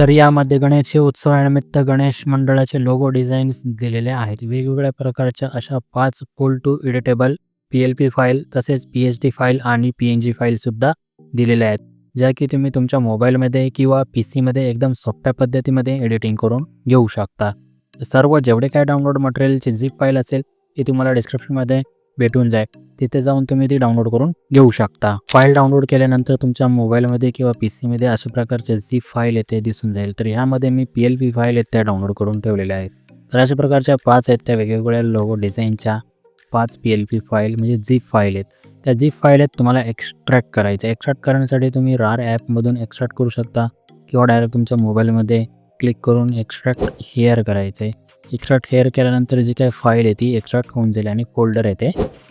तर यामध्ये गणेश उत्सवानिमित्त गणेश मंडळाचे लोगो डिझाईन्स दिलेले आहेत. वेगवेगळ्या प्रकारच्या अशा पाच full to editable P L P file तसेच पी एच डी फाईल आणि पी एन जी फाईलसुद्धा दिलेल्या आहेत. ज्या की तुम्ही तुमच्या मोबाईलमध्ये किंवा पी सीमध्ये एकदम सोप्या पद्धतीमध्ये एडिटिंग करून घेऊ शकता. सर्व जेवढे काय डाउनलोड मटेरियलची झिप फाईल असेल ती तुम्हाला डिस्क्रिप्शनमध्ये भेटून जाईल तिथे जाऊन तुम्ही ती डाउनलोड करून घेऊ शकता. फाईल डाउनलोड केल्यानंतर तुमच्या मोबाईलमध्ये किंवा पी सीमध्ये अशा प्रकारचे झी फाईल येते दिसून जाईल. तर ह्यामध्ये मी पी एल पी फाईल आहेत त्या डाउनलोड करून ठेवलेल्या आहेत. तर अशा प्रकारच्या पाच आहेत त्या वेगवेगळ्या लोगो डिझाईनच्या पाच पी एल पी फाईल म्हणजे झी फाईल आहेत. त्या झी फाईल आहेत तुम्हाला एक्स्ट्रॅक्ट करायचं. एक्स्ट्रॅक्ट करण्यासाठी तुम्ही रार ॲपमधून एक्स्ट्रॅक्ट करू शकता किंवा डायरेक्ट तुमच्या मोबाईलमध्ये क्लिक करून एक्स्ट्रॅक्ट हेअर करायचं. आहे एक्स्ट्रॅक्ट हेअर केल्यानंतर जी काही फाईल आहे ती एक्स्ट्रॅक्ट होऊन जाईल आणि फोल्डर आहे ते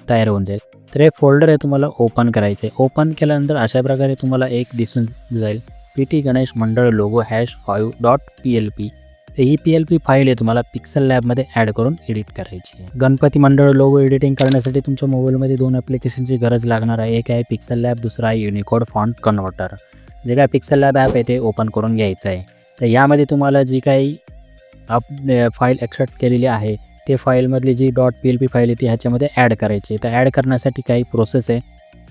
तयार होऊन जाईल. तर हे फोल्डर आहे तुम्हाला ओपन करायचं आहे ओपन केल्यानंतर अशा प्रकारे तुम्हाला एक दिसून जाईल. पी टी गणेश मंडळ logo hash five dot P L P ही पी एल पी फाईल आहे तुम्हाला पिक्सल लॅबमध्ये ॲड करून एडिट करायची आहे. गणपती मंडळ लोगो एडिटिंग करण्यासाठी तुमच्या मोबाईलमध्ये दोन ॲप्लिकेशनची गरज लागणार आहे. एक आहे पिक्सल लॅब दुसरा आहे युनिकोड फॉन्ट कन्व्हर्टर जे काय पिक्सल लॅब ॲप आहे ते ओपन करून घ्यायचं आहे. तर यामध्ये तुम्हाला जी काही आप फाईल एक्स्ट्रॅक्ट केलेली आहे. ते फाईलमधली जी dot P L P file आहे ती ह्याच्यामध्ये ॲड करायची तर ॲड करण्यासाठी काही प्रोसेस आहे.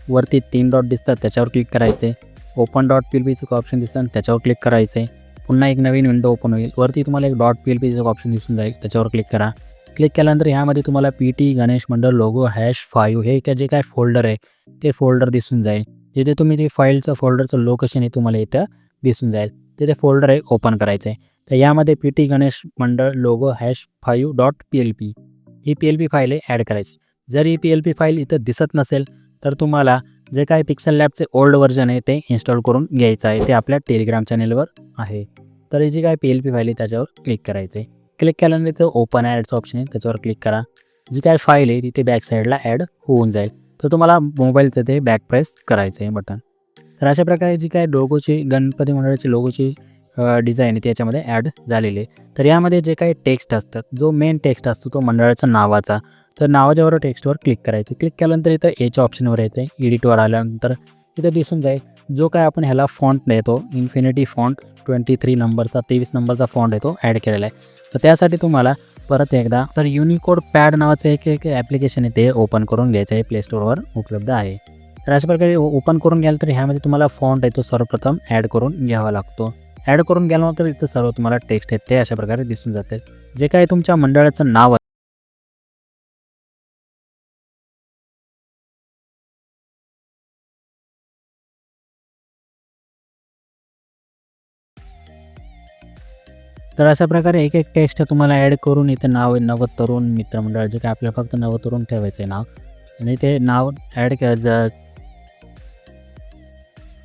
वरती तीन डॉट दिसतात त्याच्यावर क्लिक करायचे. ओपन डॉट पी एल पीचं ऑप्शन दिसतं त्याच्यावर क्लिक करायचं. आहे पुन्हा एक नवीन विंडो ओपन होईल. वरती तुम्हाला एक डॉट पी एल पीचं ऑप्शन दिसून जाईल. त्याच्यावर क्लिक करा. क्लिक केल्यानंतर ह्यामध्ये तुम्हाला पी टी गणेश मंडळ लोगो हॅश फाईव्ह हे काय जे काय फोल्डर आहे ते फोल्डर दिसून जाईल. जिथे तुम्ही ते फाईलचं फोल्डरचं लोकेशन आहे तुम्हाला इथं दिसून जाईल. तिथे फोल्डर आहे ओपन करायचं आहे तर यामध्ये पी टी गणेश मंडळ logo hash five dot P L P ही पी एल पी फाईल आहे ॲड करायची. जर ही पी एल पी फाईल इथं दिसत नसेल तर तुम्हाला जे काय पिक्सल लॅबचे ओल्ड व्हर्जन आहे ते इन्स्टॉल करून घ्यायचं आहे. ते आपल्या टेलिग्राम चॅनेलवर आहे. तर ही जी काय पी एल पी फाईल आहे त्याच्यावर क्लिक करायचं आहे क्लिक केल्यानंतर इथं ओपन ॲडचं ऑप्शन आहे त्याच्यावर क्लिक करा. जी काय फाईल आहे तिथे बॅक साईडला ॲड होऊन जाईल. तर तुम्हाला मोबाईलचं ते बॅक प्रेस करायचं आहे बटन तर अशा प्रकारे जी काय लोगोची गणपती मंडळाची लोगोची डिझाईन आहे त्याच्यामध्ये ॲड झालेली आहे. तर यामध्ये जे काही टेक्स्ट असतं जो मेन टेक्स्ट असतो तो मंडळाचा नावाचा. तर नावाच्यावर टेक्स्टवर क्लिक करायचं. क्लिक केल्यानंतर इथं एच्या ऑप्शनवर येते एडिटवर आल्यानंतर इथं दिसून जाईल जो काय आपण ह्याला फॉन्ट देतो इन्फिनिटी फॉन्ट ट्वेंटी थ्री नंबरचा तेवीस नंबरचा फॉन्ट आहे तो ॲड केलेला आहे. तर त्यासाठी तुम्हाला परत एकदा तर युनिकोड पॅड नावाचं एक एक ॲप्लिकेशन आहे ते ओपन करून घ्यायचं आहे प्ले स्टोअरवर उपलब्ध आहे. तर अशा प्रकारे ओपन करून घ्याल तर ह्यामध्ये तुम्हाला फॉन्ट आहे तो सर्वप्रथम ॲड करून घ्यावा लागतो. ॲड करून गेल्यानंतर इथं सर्व तुम्हाला टेक्स्ट आहेत ते अशा प्रकारे दिसून जाते जे काय तुमच्या मंडळाचं नाव तर अशा प्रकारे एक एक टेक्स्ट तुम्हाला ॲड करून इथे नाव आहे नवं तरुण मित्रमंडळ जे काय आपल्याला फक्त नवं तरुण ठेवायचं आहे नाव. आणि ते नाव ॲड ज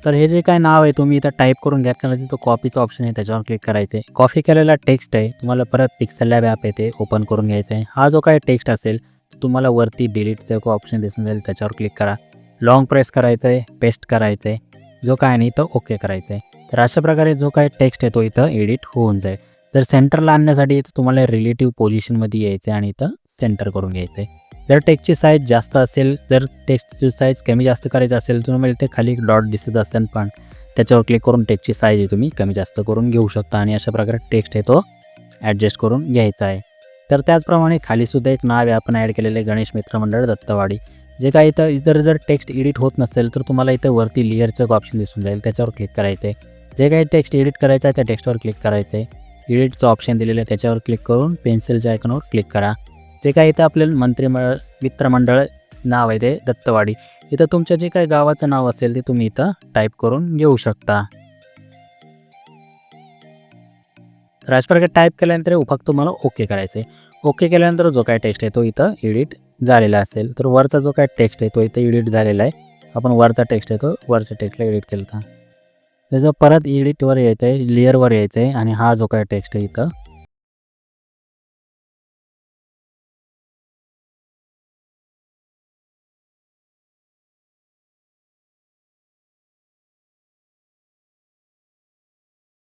तर हे जे काय नाव आहे तुम्ही इथं टाईप करून घ्या. त्याला तिथं कॉपीचं ऑप्शन आहे त्याच्यावर क्लिक करायचं आहे कॉपी केलेला टेक्स्ट आहे. तुम्हाला परत पिक्सल लॅब ॲप येते ओपन करून घ्यायचं आहे हा जो काय टेक्स्ट असेल तुम्हाला वरती डिलीटचं ऑप्शन दिसून जाईल त्याच्यावर क्लिक करा. लॉंग प्रेस करायचं आहे पेस्ट करायचं आहे जो काय नाही इथं ओके करायचं आहे तर अशा प्रकारे जो काय टेक्स्ट आहे तो इथं एडिट होऊन जाईल. तर सेंटरला आणण्यासाठी इथं तुम्हाला रिलेटिव्ह पोझिशनमध्ये यायचं आहे आणि इथं सेंटर करून घ्यायचं आहे जर टेक्स्टची साईज जास्त असेल जर टेक्स्टची साईज कमी जास्त करायची असेल तर तुम्हाला इथे खाली एक डॉट दिसत असेल पण त्याच्यावर क्लिक करून टेक्स्टची साईज तुम्ही कमी जास्त करून घेऊ शकता आणि अशा प्रकारे टेक्स्ट आहे तो ॲडजस्ट करून घ्यायचा आहे. तर त्याचप्रमाणे खालीसुद्धा एक नाव आहे आपण ॲड केलेलं गणेश मित्रमंडळ दत्तवाडी. जे काय इथं इतर जर टेक्स्ट एडिट होत नसेल तर तुम्हाला इथं वरती लिअरचं ऑप्शन दिसून जाईल त्याच्यावर क्लिक करायचं आहे जे काही टेक्स्ट एडिट करायचं आहे त्या टेक्स्टवर क्लिक करायचं आहे एडिटचं ऑप्शन दिलेलं आहे त्याच्यावर क्लिक करून पेन्सिलच्या आयकॉनवर क्लिक करा. जे काय इथं आपल्याला मंत्रिमंडळ मित्रमंडळ नाव आहे ते दत्तवाडी. इथं तुमच्या जे काही गावाचं नाव असेल ते तुम्ही इथं टाईप करून घेऊ शकता. तर टाईप केल्यानंतर फक्त तुम्हाला ओके करायचं आहे ओके केल्यानंतर जो काय टेक्स्ट आहे तो इथं एडिट झालेला असेल. तर वरचा जो काय टेक्स्ट आहे तो इथं एडिट झालेला आहे. आपण वरचा टेक्स्ट आहे तो वरच्या टेक्स्टला एडिट केला होता त्याचं परत एडिटवर यायचं आहे लेअरवर यायचं आहे आणि हा जो काय टेक्स्ट आहे इथं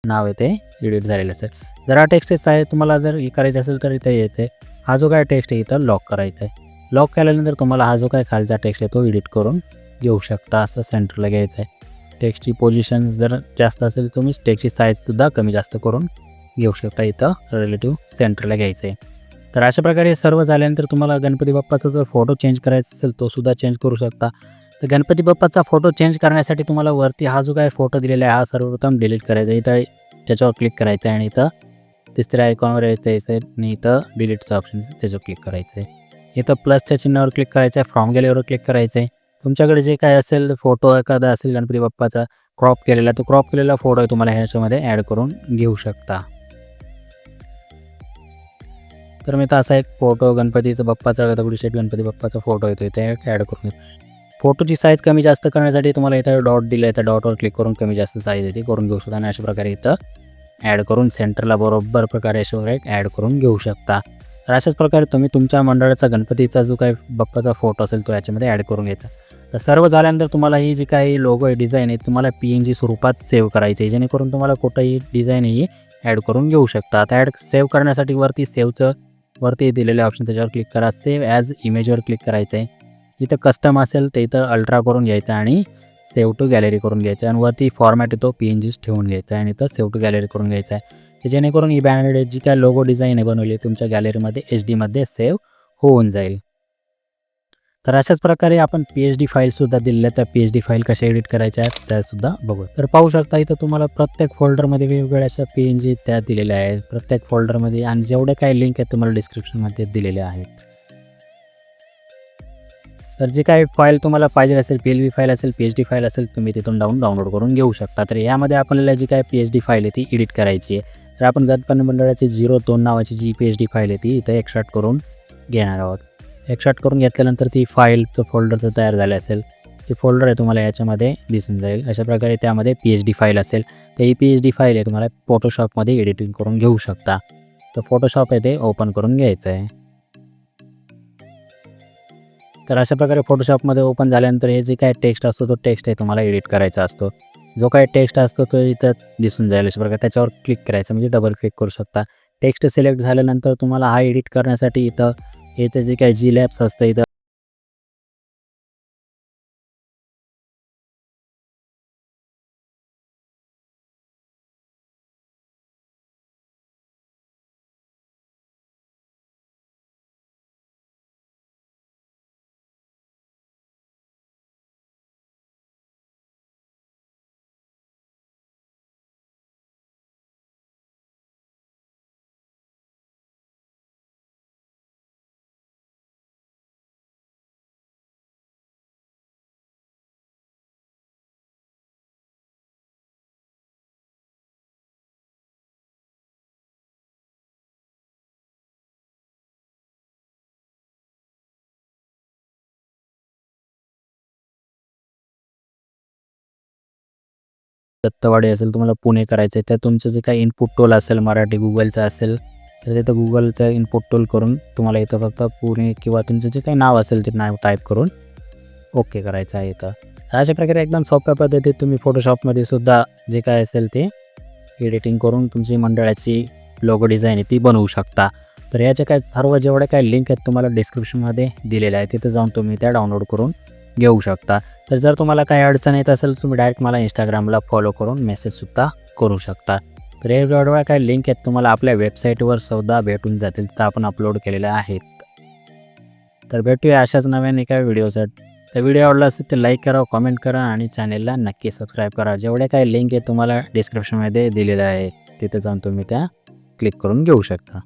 नाव आहे ते एडिट झालेलं असेल. जर हा टेक्स्ट आहे तुम्हाला जर हे करायचं असेल तर इथे येते. हा जो काय टेक्स्ट आहे इथं लॉक करायचा आहे. लॉक केल्यानंतर तुम्हाला हा जो काय खालचा टेक्स्ट आहे तो एडिट करून घेऊ शकता असं सेंटरला घ्यायचं आहे. टेक्स्टची पोझिशन जर जास्त असेल तुम्ही टेक्स्टची साईजसुद्धा कमी जास्त करून घेऊ शकता. इथं रिलेटिव्ह सेंटरला घ्यायचं आहे. तर अशा प्रकारे सर्व झाल्यानंतर तुम्हाला गणपती बाप्पाचा जर फोटो चेंज करायचा असेल तो सुद्धा चेंज करू शकता. तर गणपती बाप्पाचा फोटो चेंज करण्यासाठी तुम्हाला वरती हा जो काय फोटो दिलेला आहे हा सर्वप्रथम डिलीट करायचा आहे. इथं त्याच्यावर क्लिक करायचं आहे आणि इथं तिसऱ्या आयकॉनवर यायचं आहे आणि इथं डिलीटचं ऑप्शन त्याच्यावर क्लिक करायचं आहे. इथं प्लसच्या चिन्हावर क्लिक करायचं आहे फ्रॉम गॅलरीवर क्लिक करायचं आहे. तुमच्याकडे जे काय असेल फोटो एखादा असेल गणपती बाप्पाचा क्रॉप केलेला तो क्रॉप केलेला फोटो आहे तुम्हाला ह्याच्यामध्ये ॲड करून घेऊ शकता. तर मी तर असा एक फोटो गणपतीचा बाप्पाचा दगडूशेठ गणपती बाप्पाचा फोटो येतो इथे ॲड करून फोटोची साईज कमी जास्त करण्यासाठी तुम्हाला इथं डॉट दिलं आहे त्या डॉटवर क्लिक करून कमी जास्त साईज येते करून घेऊ शकता. आणि अशा प्रकारे इथं ॲड करून सेंटरला बरोबर प्रकारे अशा प्रकारे ॲड करून घेऊ शकता. तर अशाच प्रकारे तुम्ही तुमच्या मंडळाचा गणपतीचा जो काही बाप्पाचा फोटो असेल तो याच्यामध्ये ॲड करून घ्यायचा. तर सर्व झाल्यानंतर तुम्हाला ही जी काही लोगो आहे डिझाईन आहे तुम्हाला पी एन जी स्वरूपात सेव्ह करायची आहे. जेणेकरून तुम्हाला कुठंही डिझाईन ही ॲड करून घेऊ शकता. आता ॲड सेव्ह करण्यासाठी वरती सेव्हचं वरती दिलेले ऑप्शन त्याच्यावर क्लिक करा. सेव्ह ॲज इमेजवर क्लिक करायचं आहे. इथं कस्टम असेल तर इथं अल्ट्रा करून घ्यायचं आणि सेव्ह टू गॅलरी करून घ्यायचं आणि वरती फॉर्मॅट येतो पी एन जीच ठेवून घ्यायचा आहे आणि इथं सेव्ह टू गॅलरी करून घ्यायचं आहे. की जेणेकरून ही बॅनर जी काय लोगो डिझाईन आहे बनवली तुमच्या गॅलरीमध्ये एच डीमध्ये सेव्ह होऊन जाईल. तर अशाच प्रकारे आपण पी एच डी फाईलसुद्धा दिलेल्या त्या पी एच डी फाईल कशा एडिट करायच्या आहेत त्यासुद्धा बघू तर पाहू शकता इथं तुम्हाला प्रत्येक फोल्डरमध्ये वेगवेगळ्या अशा पी एन जी त्या दिलेल्या आहेत. प्रत्येक फोल्डरमध्ये आणि जेवढे काही लिंक आहेत तुम्हाला डिस्क्रिप्शनमध्ये दिलेले आहेत. तर जे काही फाईल तुम्हाला पाहिजे असेल पी एल बी फाईल असेल पी एच डी फाईल असेल तुम्ही तिथून डाऊन डाउनलोड करून घेऊ शकता. तर यामध्ये आपल्याला जी काय पी एच डी फाईल आहे ती एडिट करायची आहे. तर आपण गणपती मंडळाची झिरो दोन नावाची जी पी एच डी फाईल आहे ती इथं एक्स्ट्रॅक्ट करून घेणार आहोत. एक्स्ट्रॅक्ट करून घेतल्यानंतर ती फाईलचं फोल्डरचं तयार झालं असेल ते फोल्डर आहे तुम्हाला याच्यामध्ये दिसून जाईल. अशा प्रकारे त्यामध्ये पी एच डी फाईल असेल तर ही पी एच डी फाईल आहे तुम्हाला फोटोशॉपमध्ये एडिटिंग करून घेऊ शकता. तर फोटोशॉप आहे ते ओपन करून घ्यायचं आहे. तर अशा प्रकारे फोटोशॉपमध्ये ओपन झाल्यानंतर हे जे काय टेक्स्ट असतो तो टेक्स्ट आहे तुम्हाला एडिट करायचा असतो. जो काय टेक्स्ट असतो तो इथं दिसून जाईल. अशा प्रकारे त्याच्यावर क्लिक करायचं म्हणजे डबल क्लिक करू शकता. टेक्स्ट सिलेक्ट झाल्यानंतर तुम्हाला हा एडिट करण्यासाठी इथं इथं जे काही जी लॅब्स असतं इथं दत्तवाडी असेल तुम्हाला पुणे करायचं आहे तर तुमचं जे काही इनपुट टोल असेल मराठी गुगलचं असेल तर तिथं गुगलचं इनपुट टोल करून तुम्हाला इथं फक्त पुणे किंवा तुमचं जे काही नाव असेल ते नाव टाईप करून ओके करायचं आहे इथं. अशा प्रकारे एकदम सोप्या पद्धतीत तुम्ही फोटोशॉपमध्ये सुद्धा जे काय असेल ते एडिटिंग करून तुमची मंडळाची लोगो डिझाईन आहे ती बनवू शकता. तर याचे काय सर्व जेवढे काय लिंक आहेत तुम्हाला डिस्क्रिप्शनमध्ये दिलेल्या आहे तिथे जाऊन तुम्ही त्या डाउनलोड करून घेऊ शकता. तर जर तुम्हाला काही अडचण येत असेल तुम्ही डायरेक्ट मला इंस्टाग्रामला फॉलो करून मेसेजसुद्धा करू शकता. तर हे जेवढ्या काही लिंक आहेत तुम्हाला आपल्या वेबसाईटवर सुद्धा भेटून जातील. तर आपण अपलोड केलेल्या आहेत. तर भेटूया अशाच नव्याने एका व्हिडिओसाठी. तर व्हिडिओ आवडला असेल तर लाईक करा कमेंट करा आणि चॅनेलला नक्की सबस्क्राईब करा. जेवढे काही लिंक आहे तुम्हाला डिस्क्रिप्शनमध्ये दिलेलं आहे तिथे जाऊन तुम्ही त्या क्लिक करून घेऊ शकता.